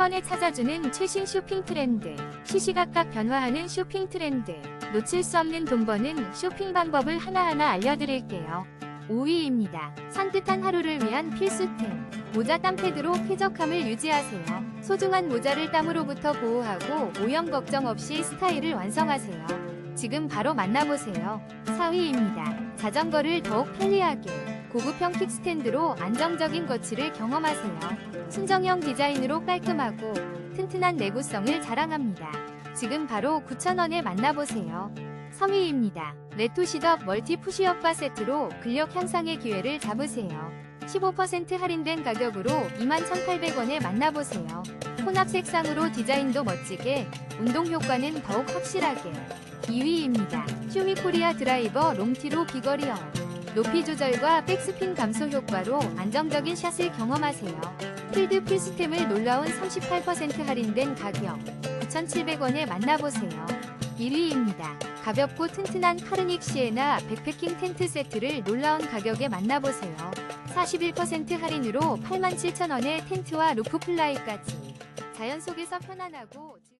번에 찾아주는 최신 쇼핑 트렌드. 시시각각 변화하는 쇼핑 트렌드. 놓칠 수 없는 돈 버는 쇼핑 방법을 하나하나 알려드릴게요. 5위입니다. 산뜻한 하루를 위한 필수템. 모자 땀패드로 쾌적함을 유지하세요. 소중한 모자를 땀으로부터 보호하고 오염 걱정 없이 스타일을 완성하세요. 지금 바로 만나보세요. 4위입니다. 자전거를 더욱 편리하게. 고급형 킥스탠드로 안정적인 거치를 경험하세요. 순정형 디자인으로 깔끔하고 튼튼한 내구성을 자랑합니다. 지금 바로 9,000원에 만나보세요. 3위입니다. 레토시덕 멀티 푸시업바 세트로 근력 향상의 기회를 잡으세요. 15% 할인된 가격으로 21,800원에 만나보세요. 혼합 색상으로 디자인도 멋지게, 운동 효과는 더욱 확실하게. 2위입니다. 쇼미 코리아 드라이버 롱티로 비거리어. 높이 조절과 백스핀 감소 효과로 안정적인 샷을 경험하세요. 필드 필수템을 놀라운 38% 할인된 가격 9,700원에 만나보세요. 1위입니다. 가볍고 튼튼한 카르닉 시에나 백패킹 텐트 세트를 놀라운 가격에 만나보세요. 41% 할인으로 87,000원에 텐트와 루프 플라이까지. 자연 속에서 편안하고 즐-